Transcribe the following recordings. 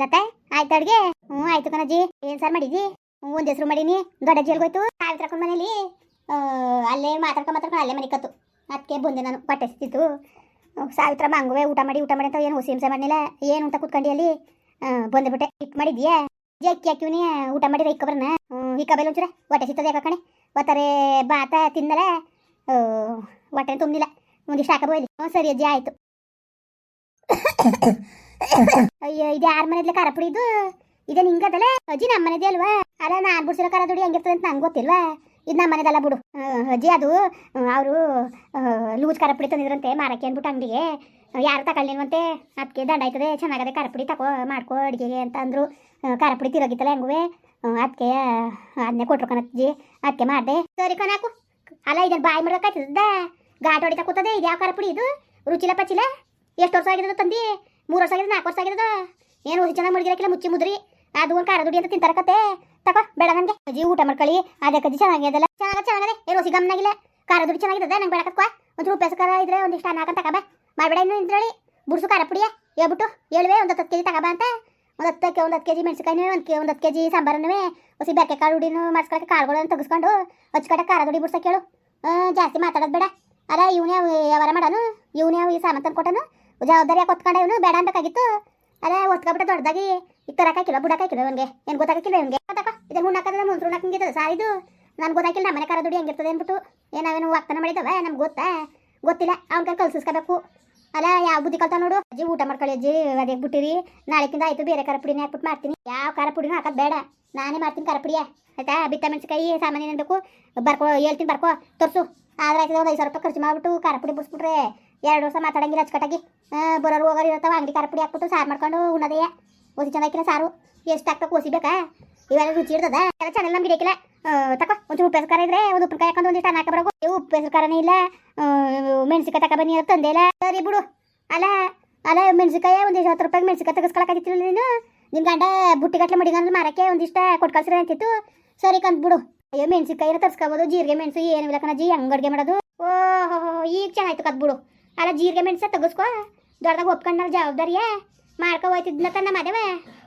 ಲತಾ, ಆಯ್ತು ಅಡ್ಗೆ? ಹ್ಞೂ, ಆಯ್ತು ಕಣಜ್ಜಿ. ಏನ್ ಸಾರ್ ಮಾಡಿದ್ದಿ ಒಂದ್ ಹೆಸರು ಮಾಡೀನಿ. ದೊಡ್ಡ ಅಜ್ಜಿ ಹೋಯ್ತು? ಸಾವಿತ್ರಕ್ಕನ ಮನೇಲಿ? ಅಲ್ಲೇ ಮಾತಾಡ್ಕೊಂಡ್ ಮಾತಾಡ್ಕೊಂಡು ಅಲ್ಲೇ ಮನೆ ಕತ್ತು. ಅದಕ್ಕೆ ಬಂದೆ ನಾನು, ಬಟ್ಟೆ ಸಿಕ್ತಿತ್ತು ಸಾವಿತ್ರ ಮಂಗುವೆ, ಊಟ ಮಾಡಿ ಊಟ ಮಾಡಿ ಅಂತ ಏನು ಹುಸಿ ಹಿಂಸೆ ಮಾಡಲಿಲ್ಲ ಏನು ಅಂತ ಕುತ್ಕೊಂಡಿ ಅಲ್ಲಿ? ಬಂದ್ಬಿಟ್ಟೆ ಇಟ್ ಮಾಡಿದ್ಯಾ? ಜಕ್ಕಿ ಹಾಕಿವ್ನಿ ಊಟ ಮಾಡಿದ್ರೆ ಇಕ್ಕಬರ್ನ ಇಕ್ಕಬೇಲ್ ಒಂಚೂರ. ಹೊಟ್ಟೆ ಸಿಗ್ತದೆ ಯಾಕೆ ಕಣೆ? ಒತ್ತಾರೆ ಬಾತ ತಿಂದಲೆ ಹೊಟ್ಟೆ ತುಂಬಿಲ್ಲ ಒಂದಿಷ್ಟು ಹ್ಞೂ, ಸರಿ ಅಜ್ಜಿ, ಆಯ್ತು. ಅಯ್ಯೋ, ಇದು ಯಾರ ಮನೆದ್ಲೆ ಖಾರ ಪುಡಿ ಇದು? ಇದೆ ನಿಂಗದಲ್ಲ ಅಜ್ಜಿ ನಮ್ಮ ಮನೆದೇ ಅಲ್ವಾ? ಅಲ್ಲ, ನಾನು ಬಿಡ್ಸಿರೋ ಖಾರ ದುಡಿ ಹೆಂಗಿರ್ತದೆ ಅಂತ ನಂಗೆ ಗೊತ್ತಿಲ್ವಾ? ಇದು ನಮ್ಮ ಮನೆದಲ್ಲ ಬಿಡು. ಅಜ್ಜಿ, ಅದು ಅವರು ಲೂಸ್ ಖಾರ ಪುಡಿ ತಂದಿದ್ರಂತೆ ಮಾರಕ್ಕೆ ಅಂದ್ಬಿಟ್ಟು ಅಂಗಡಿಗೆ. ಯಾರು ತಗೊಳ್ಳಿಲ್ವಂತೆ? ಅದಕ್ಕೆ ದಂಡ ಆಯ್ತದೆ. ಚೆನ್ನಾಗದೆ ಖಾರ ಪುಡಿ ತಗೋ ಮಾಡ್ಕೋ ಅಡುಗೆಗೆ ಅಂತ ಅಂದರು. ಖಾರ ಪುಡಿ ತಿರೋಗಿತ್ತಲ್ಲ ಹೆಂಗುವೆ? ಅದಕ್ಕೆ ಅದನ್ನೇ ಕೊಟ್ರು ಕಣಜ್ಜಿ ಅದಕ್ಕೆ ಮಾಡಿದೆ. ಸರಿ ಕಣಾಕು ಅಲ್ಲ ಇದನ್ನು ಬಾಯಿ ಮಾಡ್ಬೇಕಾಯ್ತದ ಘಾಟ್ ಹೊಡಿತಾ ಕೂತದೆ ಇದು ಯಾವ ಖಾರ ಪುಡಿ ಇದು? ರುಚಿಲ ಪಚಿಲ? ಎಷ್ಟು ವರ್ಷ ಆಗಿದೆ ತಂದಿ? ಮೂರು ವರ್ಷ ಆಗಿದೆ ನಾಲ್ಕು ವರ್ಷ ಆಗಿದೆ ಏನು ಚೆನ್ನಾಗಿ ಮಡಗಿರಕ್ಕಿಲ್ಲ, ಮುಚ್ಚಿ ಮುದ್ರಿ? ಅದು ಒಂದು ಖಾರ ದುಡಿ ಅಂತ ತಿಂತಾರ ಕತೆ? ತಕೋ, ಬೇಡ ನನಗೆ ಅಜ್ಜಿ, ಊಟ ಮಾಡ್ಕೊಳ್ಳಿ. ಅದೇ ಕಜ್ಜಿ, ಚೆನ್ನಾಗಿದೆಲ್ಲ. ಚೆನ್ನಾಗ, ಚೆನ್ನಾಗಿದೆ. ಏನು ಹೊಸಿ ಗಮನಾಗಿಲ್ಲ ಖಾರ ದುಡಿ ಚೆನ್ನಾಗಿದೆ ನಂಗೆ ಬೇಡಕತ್ಕೋ ಒಂದು ರೂಪಾಯಿ ಖಾರ ಇದ್ರೆ ಒಂದಿಷ್ಟು ಅನ್ನ ಹಾಕಂತ ತಗಬ ಮಾಡಬೇಡ ಇನ್ನು ಇದ್ರಳಿ ಬುಡ್ಸು ಖಾರ ಪುಡಿಯ? ಹೇಳ್ಬಿಟ್ಟು ಹೇಳುವೆ ಒಂದು ಹತ್ತು ಕೆ ಜಿ ತಗಬ ಅಂತ. ಒಂದು ಹತ್ತಕ್ಕೆ, ಒಂದು ಹತ್ತು ಕೆ ಜಿ ಮೆಣಸಿಕಾಯಿನೂ ಒಂದು ಒಂದು ಹತ್ತು ಕೆ ಜಿ ಹೊಸಿ ಬೇಕೆ ಕಾಳು ಹುಡಿನೂ ಮಾಡ್ಸ್ಕೊಳಕ್ಕೆ ಕಾಳುಗಳನ್ನು ತೆಗೆಸ್ಕೊಂಡು ಹಚ್ಕಡೆ ಖಾರ ದುಡಿ ಬಿಡ್ಸಕ್ಕೆ ಹೇಳು ಜಾಸ್ತಿ ಮಾತಾಡೋದು ಬೇಡ. ಅಲ್ಲ ಇವನೇ ವ್ಯವಹಾರ ಮಾಡೋನು? ಇವನೇ ಈ ಸಾಮಾನು ತಂದು ಕೊಟ್ಟನು ಜವಾಬ್ದಾರಿ ಕೊತ್ಕೊಂಡೆ ಇವನು ಬೇಡ ಅನ್ಬೇಕಾಗಿತ್ತು. ಅಲ್ಲ ಒತ್ಕೊಬಿಟ್ಟು ದೊಡ್ಡದಾಗಿ ಈಗ ತರಕಾಕಿಲ್ಲ ಬುಡಕಾಕಿಲ್ಲ ಇವನಿಗೆ. ಏನು ಗೊತ್ತಾಗಿಲ್ಲ ಇವನಿಗೆ. ಇದನ್ನ ಇದನ್ನು ಹುಣ್ಣಾಕದ ಮುಂಚೆ ಹುಣ್ಣಾಕಂಗಿರ್ತದೆ ಸಾರ್ ಇದು ನನ್ಗೆ ಗೊತ್ತಾಗಿಲ್ಲ ನಮ್ಮ ಮನೆ ಕಾರ ದುಡಿ ಹೆಂಗಿರ್ತದೆ ಅಂದ್ಬಿಟ್ಟು. ಏ ನಾವೇನು ವಾಗ್ತಾನ ಮಾಡಿದವ, ನಮ್ಗೆ ಗೊತ್ತಾ? ಗೊತ್ತಿಲ್ಲ, ಅವ್ನ ಕೈ ಕಲ್ಸಿಸ್ಕೋಬೇಕು. ಅಲ್ಲ, ಯಾವ ಬುದ್ಧಿ ಕಲ್ತ ನೋಡು. ಅಜ್ಜಿ, ಊಟ ಮಾಡ್ಕೊಳ್ಳಿ ಅಜ್ಜಿ, ಅದೇ ಬಿಟ್ಟಿರಿ ನಾಳೆಕಿಂದ ಆಯ್ತು, ಬೇರೆ ಖಾರ ಪುಡಿನೇ ಹಾಕ್ಬಿಟ್ಟು ಮಾಡ್ತೀನಿ. ಯಾವ ಖಾರ ಪುಡಿನೂ ಹಾಕೋದು ಬೇಡ. ನಾನೇ ಮಾಡ್ತೀನಿ ಖಾರ ಪುಡಿಯ. ಆಯ್ತಾ? ಬಿತ್ತ ಮೆಣಸಿಕಾಯಿ ಸಾಮಾನ್ಯ ಬೇಕು? ಬರ್ಕೋ, ಹೇಳ್ತೀನಿ ಬರ್ಕೋ, ತೋರಿಸು. ಆದ್ರೆ ಆಯ್ತದ ಒಂದು ಐದು ಸಾವಿರ ರೂಪಾಯಿ ಖರ್ಚು ಮಾಡಿಬಿಟ್ಟು ಖಾರ ಪುಡಿ ಬಿಡಿಸ್ಬಿಟ್ರೆ ಎರಡು ವರ್ಷ ಮಾತಾಡಂಗಿಲ್ಲ, ಅಚ್ಚುಕಟ್ಟಾಗಿ. ಬರೋರು ಹೋಗೋರು ಇರ್ತಾವ ಅಂಗಡಿ ಖಾರ ಪುಡಿ ಹಾಕ್ಬಿಟ್ಟು ಸಾರು ಮಾಡ್ಕೊಂಡು ಉಣ್ಣೋದೆಯೇ ಓದಿ ಚೆನ್ನಾಗಿಲ್ಲ ಸಾರು. ಎಷ್ಟು ಹಾಕ್ತಾ ಓಸಿಬೇಕಾ ಇವೆಲ್ಲ ರುಚಿ ಇರ್ತದ. ಎಲ್ಲ ಚೆನ್ನಾಗಿ ನಮ್ಗೆ ಹಿಡಿಯಕ್ಕಿಲ್ಲ ತಕೋ, ಒಂಚೂರು ಉಪ್ಪು ಹೆಸರು ಇದ್ರೆ ಒಂದು ಉಪ್ಪಿನಕಾಯಿ ಹಾಕೊಂಡು ಒಂದಿಷ್ಟು ಅನ್ನ ಇವು ಉಪ್ಪು ಹೆಸರು ಖಾರನೇ ಇಲ್ಲ. ಮೆಣಸಿಕಾಯಿ ತಕ ಬನ್ನಿ ತಂದೆ ಇಲ್ಲ ಸರಿ ಬಿಡು. ಅಲ್ಲ ಅಲ್ಲ ಮೆಣಸಿಕಾಯಿ ಒಂದಿಷ್ಟು ಹತ್ತು ರೂಪಾಯಿ ಮೆಣಸಿಕಾಯಿ ತೆಗೆಸ್ಕೊಳಕಾಗಿತ್ತಿಲ್ಲ ನೀನು? ನಿಮ್ಮ ಗಂಡ ಬುಟ್ಟಿಗಟ್ಲೆ ಮಡಿಗಂದ್ರೆ ಮಾರಕ್ಕೆ ಒಂದಿಷ್ಟು ಕೊಟ್ಟು ಕಳ್ಸಿರ ಅಂತಿತ್ತು. ಸರಿ ಕಂತ ಬಿಡು. ಅಯ್ಯೋ ಮೆಣಸಿಕಾಯಿ ತರ್ಸ್ಕೊಬೋದು. ಜೀರಿಗೆ ಮೆಣಸು ಏನು ಇಲ್ಲ ಕಣಜಿ ಹಂಗೆ ಅಡುಗೆ ಮಾಡೋದು? ಓಹೋ ಈಗ ಚೆನ್ನಾಯ್ತು ಕತ್ ಬಿಡು. ಅಲ್ಲ ಜೀರಿಗೆ ಮೆಣಸ ತೆಗೆಸ್ಕೊ ದೊಡ್ಡದಾಗ ಒಪ್ಕೊಂಡ ಜವಾಬ್ದಾರಿಯೇ ಮಾಡ್ಕೊ ಹೋಯ್ತಿದ್ನ ತನ್ನ ಮದೇವ.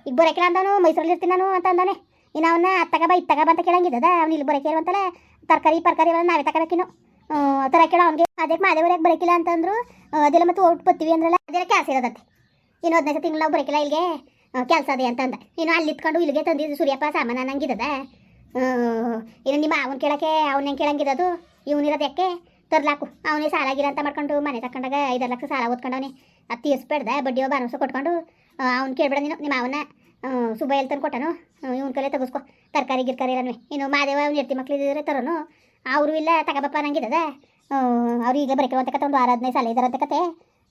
ಈಗ ಬರೋಕಿಲ್ಲ ಅಂದವನು ಮೈಸೂರಲ್ಲಿ ಇರ್ತೀನಿ ನಾನು ಅಂತ ಅಂದಾನೆ. ಇನ್ನು ಅವನ್ನ ಅತ್ತಗ ಬಾ ಇತ್ತಗ ಬಂತ ಕೇಳಂಗಿದ್ದದ. ಅವ್ನು ಇಲ್ಲಿ ಬರೋಕೆ ಅಂತಲ್ಲ ತರಕಾರಿ ಪರ್ಕಾರಿ ಎಲ್ಲ ನಾವೇ ತಗೋಬೇಕಿನ್ನು. ತರ ಕೇಳ ಅವ್ನಿಗೆ. ಅದಕ್ಕೆ ಮಾದೇವರಿಗೆ ಬರೋಕಿಲ್ಲ ಅಂತಂದ್ರು ಆ, ಅದೆಲ್ಲ ಮತ್ತೆ ಓಟ್ ಬತ್ತೀವಿ ಅಂದ್ರಲ್ಲ ಅದೆಲ್ಲ ಕೆಲಸ ಇರೋದಂತೆ. ಇನ್ನು ಹದಿನೈದು ತಿಂಗಳು ನಾವು ಬರೋಕಿಲ್ಲ ಇಲ್ಲಿಗೆ. ಕೆಲಸ ಅದೇ ಅಂತ ಅಂದ. ಇನ್ನು ಅಲ್ಲಿ ಇತ್ಕೊಂಡು ಇಲ್ಲಿಗೆ ತಂದಿದ್ದು ಸೂರ್ಯಪ್ಪ ಸಾಮಾನು ಅನ್ನಂಗಿದ್ದದ. ಇನ್ನು ನಿಮ್ಮ ಅವನು ಕೇಳಕ್ಕೆ ಅವ್ನು ಹೆಂಗೆ ಕೇಳಂಗಿದ್ದದು ಇವನಿರೋದು ಯಾಕೆ? ತರ್ಲಾಕು. ಅವನೇ ಸಾಲ ಗಿರ ಅಂತ ಮಾಡ್ಕೊಂಡು ಮನೆ ತಕೊಂಡಾಗ ಐದಾರು ಲಕ್ಷ ಸಾಲ ಓದ್ಕೊಂಡವನೆ. ಅದು ತೀರಿಸ್ಬೇಡ್ದ ಬಡ್ಡಿಯೋ ಭರವಸೆ ಕೊಟ್ಕೊಂಡು ಅವ್ನು ಕೇಳಬೇಡ ನೀನು, ನಿಮ್ಮ ಅವನ ಸುಬ್ಬ ಎಲ್ಲಿ ತಂದು ಕೊಟ್ಟನು ಇವ್ನ ಕಲೆ ತೆಗೆಸ್ಕೊ. ತರಕಾರಿ ಗಿರ್ಕಾರಿ ಇರನ್ವೆ ಇನ್ನು ಮಾದೇವ ಅವ್ನು ಎರ್ತಿ ಮಕ್ಳು ಇದ್ರೆ ತರೋನು. ಅವರು ಇಲ್ಲ ತಗಬಪ್ಪ ನಂಗಿದ್ದದ ಅವ್ರು ಈಗ ಬರೀಕ ಅಂತ ಕತೆ, ಒಂದು ವಾರ ಹದಿನೈದು ಸಾಲ ಇದಾರಂತ ಕತೆ.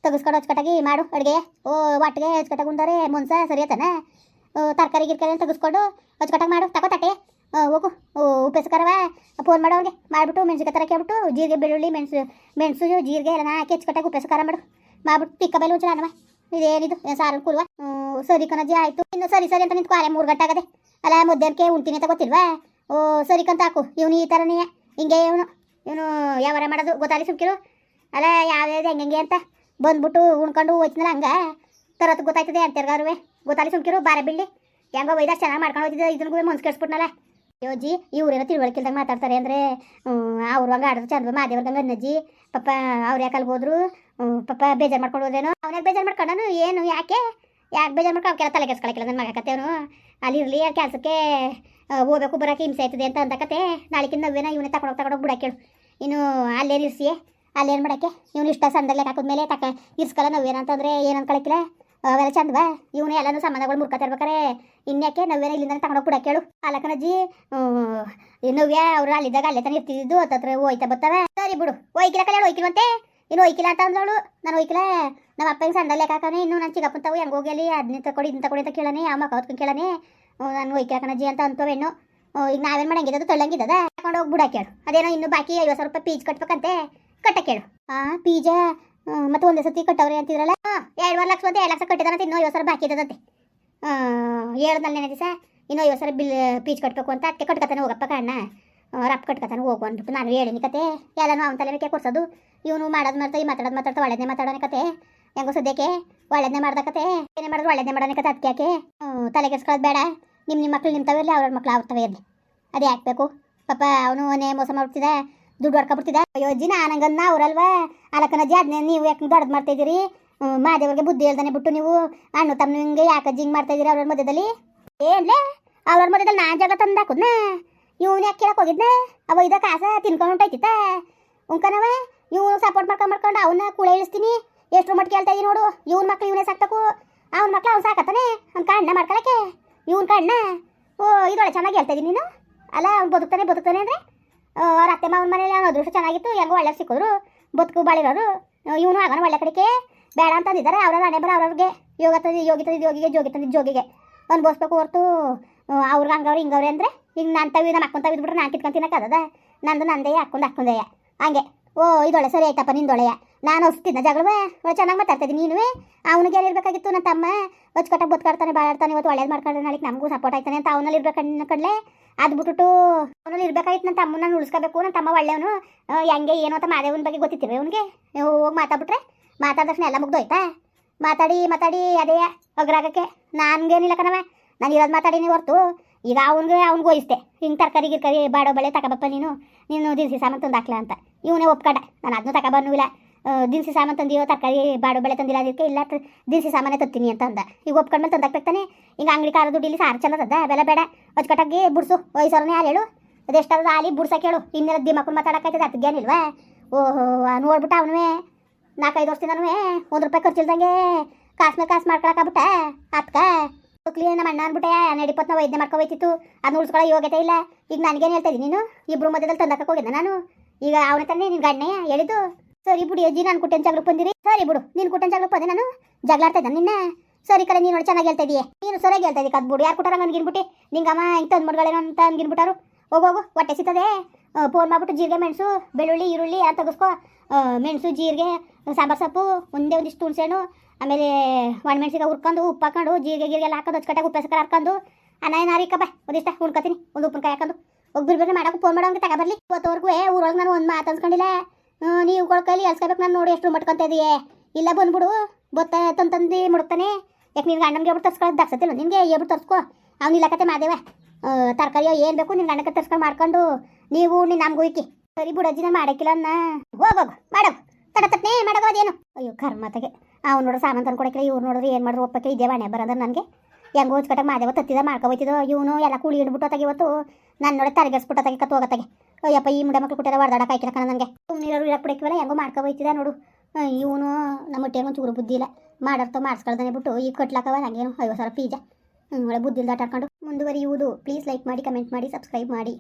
ತೆಗೆಸ್ಕೊಂಡು ಹಚ್ಕಟ್ಟಾಗಿ ಮಾಡು, ಅಡುಗೆ. ಓ, ಒಟ್ಟಿಗೆ ಹಚ್ಕಟ್ಟಾಗ ಉಂಡರೆ ಮುನ್ಸ ಸರಿ ಆತನ ತರಕಾರಿ ಗಿರ್ಕಾರಿ ತೆಗೆಸ್ಕೊಂಡು ಹಚ್ಕಟ್ಟಾಗ ಮಾಡು ತಗೋ ಹೋಗು. ಉಪ್ಪೆಸ್ಕರವ ಫೋನ್ ಮಾಡೋರಿಗೆ ಮಾಡಿಬಿಟ್ಟು ಮೆಣಸಿನ ಥರ ಕೇಳ್ಬಿಟ್ಟು ಜೀರಿಗೆ, ಬೆಳ್ಳುಳ್ಳಿ, ಮೆಣಸು ಮೆಣಸು, ಜೀರಿಗೆ ಎಲ್ಲ ಹಾಕಿ ಹಚ್ಕಟ್ಟಾಗ ಉಪ್ಪೆಸ್ಕಾರ ಮಾಡು. ಮಾಡ್ಬಿಟ್ಟು ತಿಕ್ಕ ಬೈಲು ಒಂಚೂರು ಅನ್ನವ ಇದೇನಿದು? ಸಾರು ಕೂಲ್ವ? ಸರಿ ಕಣಜಿ ಆಯಿತು. ಇನ್ನು ಸರಿ ಸರಿ ಅಂತ ನಿಂತ ಅಲೆ ಮೂರು ಗಂಟೆ ಆಗದೆ. ಅಲ್ಲ, ಮಧ್ಯಾಹ್ನಕ್ಕೆ ಉಣ್ತೀನಿ ಅಂತ ಗೊತ್ತಿಲ್ವಾ? ಓ, ಸರಿ ಕಂತ ಹಾಕು. ಇವನು ಈ ಥರನೇ. ಹಿಂಗೆ ಇವನು. ಇವನು ಯಾವಾರ ಮಾಡೋದು ಗೊತ್ತಾಗಲಿ ಸುಮ್ಕಿರು. ಅಲ್ಲ, ಯಾವ್ಯಾವ್ದು ಹೆಂಗೆ ಅಂತ. ಬಂದ್ಬಿಟ್ಟು ಉಣ್ಕೊಂಡು ಹೋಯ್ತಿನಲ್ಲ ಹಂಗೆ. ತರೋದು ಗೊತ್ತಾಯ್ತದೆ ಅಂತರ್ಗಾರುವೆ. ಗೊತ್ತಾಗಲಿ ಸುಮ್ಕಿರು, ಬಾರೆ ಬಿಡ್ಲಿ. ಹೆಂಗೋ ಒಯ್ದಾರ ಚೆನ್ನಾಗಿ ಮಾಡ್ಕೊಂಡು ಹೋಯ್ತಿದ್ದೆ. ಇದನ್ನ ಮನ್ಸು ಕೆಡ್ಸ್ಬಿಟ್ನಲ್ಲ. ಯೋಜಿ ಇವ್ರೇನೋ ತಿಳುವಳಿಕೆಲ್ದಾಗ ಮಾತಾಡ್ತಾರೆ ಅಂದರೆ ಅವ್ರು ಹಂಗೆ ಆಡೋದು ಚಂದ ಮಾದೇವ್ರದಂಗೆ ಅನ್ನಜ್ಜಿ ಪಾಪ ಅವ್ರು ಯಾಕೆ ಹೋದ್ರು? ಹ್ಮ್, ಪಾಪ ಬೇಜಾರು ಮಾಡ್ಕೊಂಡು ಹೋದೇನೋ ಅವನಾಗ ಬೇಜಾರು ಮಾಡ್ಕೊಂಡನು? ಏನು ಯಾಕೆ? ಯಾಕೆ ಬೇಜಾರು ಮಾಡ್ಕೊಂಡು ಅವ್ಕೆಲ್ಲ ತಲೆ ಕೆಸ್ಕೊಳಕ್ಕಿಲ್ಲ ನನ್ನ ಮಗ ಕತೆ ಅವನು. ಅಲ್ಲಿ ಇರಲಿ ಕೆಲಸಕ್ಕೆ ಹೋಗ್ಬೇಕು ಬರೋಕೆ ಹಿಂಸೆ ಆಯ್ತದೆ ಅಂತ ಅಂದಕತೆ ನಾಳೆಕಿನ ನವ್ವೇನ ಇವನೇ ತಗೊಂಡೋಗಿ ತಗೊಂಡೋಗಿ ಕೇಳು. ಇನ್ನು ಅಲ್ಲೇನು ಇರಿಸಿ ಅಲ್ಲೇನು ಮಾಡಕ್ಕೆ? ಇವನು ಇಷ್ಟ ಸಣ್ಣದಾಗ ಹಾಕಿದ್ಮೇಲೆ ತಕ ಇರ್ಸ್ಕಲ್ಲ ನಾವೇನಂತಂದರೆ ಏನು ಅನ್ಕೊಳಕಿಲ್ಲ ಅವೆಲ್ಲ ಚಂದವಾ, ಇವನು ಎಲ್ಲನೂ ಸಂಬಂಧಗಳು ಮುರ್ಕೊತಿರ್ಬೇಕಾರೆ ಇನ್ಯಾಕೆ ನವ್ವೇನ ಇಲ್ಲಿಂದ ತಗೊಂಡೋಗಿ ಬಿಡಕ್ಕೇಳು ಅಲ್ಲಕನಜ್ಜಿ ನವ್ಯ ಅವ್ರು ಅಲ್ಲಿದ್ದಾಗ ಅಲ್ಲೇ ತಾನೆ ಇರ್ತಿದ್ದು ಹತ್ತತ್ರ ಹೋಯ್ತಾ ಬರ್ತವೆ ಸರಿ ಬಿಡು ಒಯ್ಕಿಲ್ಲ ಕಲ್ಯಾಣ ಒಯ್ಕಿಲ್ವಂತೆ ಇನ್ನು ಒಯ್ಕಿಲ್ಲ ಅಂತ ಅಂದಳು ನಾನು ಒಯ್ಕಿಲ್ಲ ನಮ್ಮ ಅಪ್ಪ ಹಿಂಗೆ ಸಣ್ಣ ಲೆಕ್ಕ ಹಾಕವನೆ ಇನ್ನು ನಾನು ಚಿಕ್ಕಪ್ಪನ ತಾವು ಹೆಂಗೆ ಹೋಗಲಿ ಅದನ್ನ ತಗೊಡಿ ಇದನ್ನ ತಗೊಡಿ ಅಂತ ಕೇಳನೆ, ಆ ಮಕ್ಕ ಹೊತ್ಕೊಂಡು ಕೇಳನೆ. ನಾನು ಒಯ್ಕಿಲ್ಲ ಕಣಜ್ಜಿ ಅಂತ ಅಂತವೇನು ಈಗ ನಾವೇನು ಮಾಡಂಗಿದ್ದದು ತಳ್ಳಂಗಿದ್ದದ. ತಗೊಂಡು ಹೋಗಿ ಬಿಡ ಕೇಳು. ಅದೇನೋ ಇನ್ನು ಬಾಕಿ ಐವತ್ತು ಸಾವಿರ ರೂಪಾಯಿ ಪೀಜ್ ಕಟ್ಬೇಕಂತೆ. ಕಟ್ಟ ಕೇಳು. ಆ, ಪೀಜ? ಮತ್ತೆ ಒಂದೇ ಸತಿ ಕಟ್ಟವ್ರೆ ಅಂತಿದ್ರಲ್ಲ ಎರಡುವರೆ ಲಕ್ಷ ಮತ್ತೆ ಎರಡು ಲಕ್ಷ ಕಟ್ಟಿದಾರಂತೆ ಇನ್ನೂ ಐವತ್ತು ಸಾವಿರ ಬಾಕಿ ಇದ್ದದಂತೆ. ಹೇಳ್ದಲ್ಲೇನೆ ದಿವಸ ಇನ್ನೂ ಐವತ್ತು ಸಾವಿರ ಬಿಲ್ ಪೀಚ್ ಕಟ್ಟಬೇಕು ಅಂತ ಅದಕ್ಕೆ ಕಟ್ಕತಾನೆ ಹೋಗಪ್ಪ ಕಣ್ಣ. ರಪ್ಪ ಕಟ್ಕತಾನೆ ಹೋಗು ಅಂದ್ಬಿಟ್ಟು ನಾನು ಹೇಳಿನಿ ಕತೆ. ಎಲ್ಲನೂ ಅವನ ತಲೆ ಮೇಲೆ ಕೊಡ್ಸೋದು. ಇವನು ಮಾಡೋದು ಮಾಡ್ತಾ ಈ ಮಾತಾಡೋದು ಮಾತಾಡ್ತಾ ಒಳ್ಳೆದೇ ಮಾತಾಡೋನೆ ಕತೆ. ಹೆಂಗೋ ಸದ್ಯಕ್ಕೆ ಒಳ್ಳೆದೇ ಮಾಡ್ದ ಕತೆ. ಏನೇ ಮಾಡಿದ್ರು ಒಳ್ಳೆದೇ ಮಾಡೋಣ ಕತೆ ಅದಕ್ಕೆ ಯಾಕೆ? ಹ್ಮ್, ತಲೆ ಕೆಸ್ಕೊಳ್ಳೋದು ಬೇಡ. ನಿಮ್ಮ ನಿಮ್ಮ ಮಕ್ಳು ನಿಮ್ತವೆ ಇರಲಿ ಅವ್ರ ಮಕ್ಳು ಆಗ್ತವೆ ತವೆ ಇರಲಿ. ಅದು ಯಾಕೆ ಬೇಕು ಪಾಪ ಅವನು ಅವನೇ ಮೋಸ ಮಾಡ್ಬಿಡ್ತಿದ್ದ. ದುಡ್ಡು ಹೊಡ್ಕೊಬಿಡ್ತಿದ್ದ? ಅಯ್ಯೋ, ಜಿನ ನಾನಂಗನ್ನ ಅವರಲ್ವಾ ಅಲಕ್ಕನಜ್ಜಿ ಅದನ್ನೇ ನೀವು ಯಾಕೆ ದೊಡ್ಡದು ಮಾಡ್ತಾ ಇದ್ದೀರಿ ಮಾದೇವ್ರಿಗೆ ಬುದ್ಧಿ ಹೇಳ್ದಾನೆ ಬಿಟ್ಟು ನೀವು ಅಣ್ಣ ತಮ್ಮ ಹಿಂಗೆ ಯಾಕೆ ಜಿಂಗ್ ಮಾಡ್ತಾ ಇದ್ದೀರಿ ಅವ್ರ ಮಧ್ಯದಲ್ಲಿ? ಏನ್ಲೇ? ಅವ್ರ ಮಧ್ಯದಲ್ಲಿ ನಾನು ಜಾಗ ತಂದು ಹಾಕುದ್ನ? ಇವ್ನು ಯಾಕೆ ಕೇಳಕ್ಕೆ ಹೋಗಿದ್ನ? ಅವ ಇದ ಕಾಸ ತಿನ್ಕೊಂಡು ಹೊಂಟೈತಿತ್ತ ಉಂಕನವ, ಇವ್ನು ಸಪೋರ್ಟ್ ಮಾಡ್ಕೊಂಡು ಮಾಡ್ಕೊಂಡು ಅವನ್ನ ಕೂಳೆ ಇಳಿಸ್ತೀನಿ. ಎಷ್ಟು ಮಟ್ಟ ಕೇಳ್ತಾ ಇದೀನಿ ನೋಡು, ಇವ್ನ ಮಕ್ಳು ಇವನೇ ಸಾಕ್ತಕು ಅವ್ನ ಮಕ್ಳು ಅವ್ನು ಸಾಕತ್ತಾನೆ, ಅವ್ನ ಕಣ್ಣ ಮಾಡ್ಕೊಳಕ್ಕೆ? ಇವ್ನ ಕಣ್ಣ ಓ ಇದೊಳೆ ಚೆನ್ನಾಗಿ ಹೇಳ್ತಾ ಇದೀನಿ ನೀನು? ಅಲ್ಲ, ಅವ್ನು ಬದುಕ್ತಾನೆ ಬದುಕ್ತಾನೆ ಅಂದರೆ? ಅತ್ತೆ ಮಾವನ ಮನೇಲಿ ಅವ್ನ ಚೆನ್ನಾಗಿತ್ತು ಹೆಂಗೋ ಒಳ್ಳೆ ಸಿಕ್ಕಿದ್ರು. ಬದುಕು ಬಾಳಿರೋರು ಇವನು ಆಗೋಣ ಒಳ್ಳೆ ಕಡೆಗೆ ಬೇಡ ಅಂತಂದಿದ್ದಾರೆ ಅವರ ಹಣೆ ಬರ ಅವ್ರವ್ರಿಗೆ. ಯೋಗ ತಂದಿದ್ದು ಯೋಗಿ ತಂದಿದ್ದು ಯೋಗಿಗೆ, ಜೋಗಿ ತಂದಿದ್ದು ಜೋಗಿಗೆ ಅನ್ಬೋಸ್ಬೇಕು ಹೊರತು. ಅವ್ರಿಗೆ ಹಂಗವ್ರು, ಹಿಂಗವ್ರೆ ಅಂದರೆ ಈಗ ನಾನು ತವಿ ನಾನು ಹಾಕೊಂತ ಬಿದ್ಬಿಟ್ರೆ ನಾನು ತಿನ್ನಕ್ಕದ ನಂದು ನಂದೇ ಹಾಕೊಂಡು ಹಾಕೊಂಡೆಯ ಹಂಗೆ. ಓ ಇದೊಳೆ ಸರಿ ಆಯ್ತಪ್ಪ ನಿಂದೊಳೆಯ ನಾನು ಹೊಸ್ತಿದ್ದ ಜಗಳವೇ. ಒಳ್ಳೆ ಚೆನ್ನಾಗಿ ಮಾತಾಡ್ತಿದ್ದೀನಿ ನೀನುವೇ ನೀನು. ಅವನಿಗೆ ಇರಬೇಕಾಗಿತ್ತು ನನ್ನ ತಮ್ಮ. ಹೊಚ್ಕಟ್ಟಾಗಿ ಬದುಕಾಡ್ತಾನೆ, ಬಾಳಾಡ್ತಾನೆ, ಇವತ್ತು ಒಳ್ಳೇದು ಮಾಡ್ಕೊಂಡ್ರೆ ನಾಳೆ ನಮಗೂ ಸಪೋರ್ಟ್ ಆಯ್ತಾನೆ ಅಂತ ಅವನಲ್ಲಿ ಇರ್ಬೇಕು ಕಡ್ಲೆ ಅದು ಬಿಟ್ಬಿಟ್ಟು ಅವನಲ್ಲಿ ಇರ್ಬೇಕಾಯ್ತು ನನ್ನ ತಮ್ಮನ ಉಳಿಸ್ಕೋಬೇಕು ನನ್ನ ತಮ್ಮ ಒಳ್ಳೆಯವನು ಹೆಂಗೆ ಏನು ಅಂತ ಮಾದೇವನ ಬಗ್ಗೆ ಗೊತ್ತಿತ್ತಿವೆ ಅವನಿಗೆ? ಹೋಗಿ ಮಾತಾಡ್ಬಿಟ್ರೆ? ಮಾತಾದ ತಕ್ಷಣ ಎಲ್ಲ ಮುಗ್ದೋಯ್ತಾ? ಮಾತಾಡಿ ಮಾತಾಡಿ, ಅದೇ ಒಗ್ರಾಗಕ್ಕೆ ನನಗೇನಿಲ್ಲ ಕಣವ ನಾನು ಇರೋದು ಮಾತಾಡಿನಿ ಹೊರ್ತು. ಈಗ ಅವನಿಗೆ, ಅವ್ನಿಗೆ ಹೋಯಿಸ್ತೆ ಹಿಂಗೆ ತರಕಾರಿ, ಗಿರ್ಕರಿ, ಬಾಡೋ ಬಳೆ ತಗೋಬಪ್ಪ ನೀನು. ನೀನು ದಿನಸಿ ಸಾಮಾನು ತಂದು ಹಾಕ್ಲಾ ಅಂತ. ಇವನೇ ಒಪ್ಕೊಂಡ. ನಾನು ಅದನ್ನೂ ತಗೊಬನ್ನುವಿಲ್ಲ ದಿನಸಿ ಸಾಮಾನು ತಂದಿಯೋ, ತರಕಾರಿ, ಬಾಡು ಬೆಳೆ ತಂದಿಲ್ಲ ಅದಕ್ಕೆ ಇಲ್ಲ ದಿನಸಿ ಸಾಮಾನೇ ತತ್ತೀನಿ ಅಂತ ಅಂದ. ಈಗ ಒಪ್ಕೊಂಡ್ಮೇಲೆ ತಂದಾಕ್ತಾನೆ ಈಗ ಅಂಗಡಿ ಕಾರ ದುಡ್ಡು ಇಲ್ಲಿ ಸಾರು ಚಂದ ಅದ ಬೆಲೆ ಬೇಡ. ಅಚ್ಚುಕಟ್ಟಾಗಿ ಬುಡ್ಸು. ವಯಸ್ಸವ್ರನ್ನೇ ಯಾರು ಹೇಳು. ಅದೆಷ್ಟಾದ್ರು ಆಲಿ ಬುಡ್ಸಕ್ಕೆ ಹೇಳು. ಇನ್ನೆಲ್ಲ ದಿಮಕ್ಕಳು ಮಾತಾಡೋಕ್ಕಾಯ್ತದೆ. ಅದಕ್ಕೇನಿಲ್ವಾ ಓಹೋ, ನೋಡ್ಬಿಟ್ಟ ಅವನುವೇ. ನಾಲ್ಕೈದು ವರ್ಷದಿಂದನೂ ಒಂದು ರೂಪಾಯಿ ಖರ್ಚಿಲ್ದಂಗೆ ಕಾಸು ಮೇಲೆ ಕಾಸು ಮಾಡ್ಕೊಳಕ್ಕಾಗ್ಬಿಟ್ಟೆ ಅತ್ಕ ಮಕ್ಳು ನಮ್ಮ ಅಣ್ಣ ಅನ್ಬಿಟ್ಟೆ. ಹನ್ನೆರಡು ಇಪ್ಪತ್ತನ ವೈದ್ಯ ಮಾಡ್ಕೊ ಹೋಯ್ತಿತ್ತು. ಅದನ್ನ ಉಳಿಸ್ಕೊಳ್ಳೋ ಯೋಗ್ಯತೆ ಇಲ್ಲ. ಈಗ ನನಗೇನು ಹೇಳ್ತಾ ಇದ್ದೀನಿ ನೀನು? ಇಬ್ಬರು ಮಧ್ಯದಲ್ಲಿ ತಂದಕ್ಕೆ ಹೋಗಿದ್ದೆ ನಾನು? ಈಗ ಅವನ ತಾನೇ ನಿನ್ನ ಗಣ್ಣೆ ಹೇಳಿದ್ದು? ಸರಿ ಬಿಡಿ ಅಜ್ಜಿ, ನಾನು ಕುಟ್ಟೆನ್ ಜಗಳಕ್ಕೆ ಬಂದಿರಿ ಸರಿ ಬಿಡು, ನೀನು ಕುಟ್ಟೆನ್ ಜಗಳಕ್ಕೆ ಬಂದೆ ನಾನು? ಜಗಳಾಡ್ತಾ ಇದ್ದಾನೆ ನಿನ್ನ? ಸರಿ ಕಡೆ ನೀನು ಚೆನ್ನಾಗಿ ಹೇಳ್ತಾ ಇದೀಯ. ನೀನು ಸರಿಯಾಗಿ ಹೇಳ್ತಾ ಇದ್ದೀವಿ ಕದ್ಬಿಡು. ಯಾರು ಕೊಟ್ಟಾರ ಅನ್ಗಿನ್ಬಿಟ್ಟು ನಿಂಗಮ್ಮ ತಂದು ಮಡ್ಗಳೇನೋ ಅಂತ ಅನ್ಗಿನ್ಬಿಟ್ಟಾರು ಹೋಗು ಹೋಗು, ಹೊಟ್ಟೆ ಸಿಗ್ತದೆ. ಫೋನ್ ಮಾಡ್ಬಿಟ್ಟು ಜೀರಿಗೆ, ಮೆಣಸು, ಬೆಳ್ಳುಳ್ಳಿ, ಈರುಳ್ಳಿ ಯಾರು ತೆಗೆಸ್ಕೊ. ಮೆಣಸು, ಜೀರಿಗೆ, ಸಾಂಬಾರು ಸೊಪ್ಪು, ಒಂದೇ ಒಂದಿಷ್ಟು ಹುಣಸೆಹಣ್ಣು ಆಮೇಲೆ ಒಣಮೆಣ್ಸಿಗೆ ಹುರ್ಕೊಂಡು ಉಪ್ಪು ಹಾಕೊಂಡು ಜೀರಿಗೆ, ಗೀರಿಗೆ ಎಲ್ಲ ಹಾಕೊಂಡು ಅಚ್ಚಕಟ್ಟಾಗಿ ಉಪ್ಪು ಹೆಸರು ಹಾಕೊಂಡು ಅನ್ನ ಏನಾರು ಇಕ್ಕಪ್ಪ ಒಂದಿಷ್ಟ ಉಣ್ಕೊತೀನಿ. ಒಂದು ಉಪ್ಪಿನಕಾಯಿ ಹಾಕೊಂಡು. ಹೋಗಿ ಬಿರ್ಬಿರ್ನೆ ಮಾಡೋಕೆ ಫೋನ್ ಮಾಡೋಂಗೆ ತಗೊಬರ್ಲಿ ಇವತ್ತವರೆಗೂ ಊರೊಳಗೆ ನಾನು ಒಂದು ಮಾತು ಅನ್ಸ್ಕೊಂಡಿಲ್ಲ. ನೀವುಗಳ ಕೈಲಿ ಎಲ್ಸ್ಕೋಬೇಕು ನಾನು ನೋಡಿ ಎಷ್ಟು ಮಟ್ಕೊಂತ ಇದೆಯೇ. ಇಲ್ಲ ಬಂದ್ಬಿಡು, ಬತ್ತ ತಂತಂದು ಮುಡ್ತಾನೆ. ಯಾಕೆ ನೀನು ಗಂಡನಿಗೆ ಹೇಳ್ಬಿಟ್ಟು ತರ್ಸ್ಕೊಳ್ಳೋದು ದಾಕ್ಸತ್ತಿಲ್ಲ ನಿನಗೆ ಹೇಳ್ಬಿಟ್ಟು ತರ್ಸ್ಕೊ. ಅವ್ನು ಇಲ್ಲಕತೆ ಮಾದೇವ ತರಕಾರಿಯೋ ಏನು ಬೇಕು ನಿನ್ನ ಗಂಡಕ್ಕೆ ತರ್ಸ್ಕೊಂಡು ಮಾಡ್ಕೊಂಡು ನೀವು ನಿನ್ನ ನಮ್ಗೆ ಹುಯ್ಕಿ ಸರಿ ಬಿಡು, ಅಜ್ಜಿನ ಮಾಡಕ್ಕಿಲ್ಲ ಅನ್ನ. ಹೋಗೋಗು ಮಾಡೋಗು ತಡತಟ್ನೇ ಮಾಡೋದು ಅದೇನು. ಅಯ್ಯೋ ಕರ್ಮತೆಗೆ ಅವ್ನು ನೋಡ್ರಿ ಸಾಮಾನು ತಂದು ಕೊಡಕ್ಕಿಲ್ಲ, ಇವ್ರು ನೋಡಿದ್ರೆ ಏನು ಮಾಡ್ರು ಒಪ್ಪಕ್ಕೆ ಇದೇ ಬಾಣೆ ಬರೋದ್ರೆ ನನಗೆ. ಹೆಂಗೆ ಹೊಚ್ಕಟ್ಟಾಗ ಮಾದೇವ ತತ್ತಿದ ಮಾಡ್ಕೊಬೋಯ್ತಿದ್ದೋ ಇವನು ಎಲ್ಲ ಕೂಲಿ ಇಡ್ಬಿಟ್ಟು ಇವತ್ತು. ನಾನು ನೋಡಿ ತಲೆಗೆಸ್ಬಿಟ್ಟು ತಗೆ ಕತ್ತು ಹೋಗತ್ತಾಗೆ ಅಯ್ಯಪ್ಪ, ಈ ಮುಂಡೆ ಮಕ್ಳು ಕೊಟ್ಟಿರೋ ಹೊಡೆದಾಡಕ್ಕೆ ಆಯ್ಕಿಲ್ಲ ಕಣ ನನಗೆ. ನೀರು ಇರಕ್ಕೆ ಬಿಡಕ್ಕಿಲ್ಲ ಹೆಂಗೋ ಮಾಡ್ಕೊಬೋಯ್ತಿದೆ ನೋಡು. ಇವನು ನಮ್ಮ ಒಂದು ಚೂರು ಬುದ್ಧಿ ಇಲ್ಲ. ಮಾಡರ್ತ ಮಾಡಿಸ್ಕೊಳ್ದಾನೆ ಬಿಟ್ಟು ಈಗ ಕಟ್ಲಾಕವ ನನಗೇನು ಐವತ್ತು ಸಾವಿರ ಪೀಜ ಒಳ್ಳೆ ಬುದ್ಧಿ ಆಟಾಡ್ಕೊಂಡು ಮುಂದುವರಿಯುವುದು. ಪ್ಲೀಸ್ ಲೈಕ್ ಮಾಡಿ ಕಮೆಂಟ್ ಮಾಡಿ ಸಬ್ಸ್ಕ್ರೈಬ್ ಮಾಡಿ.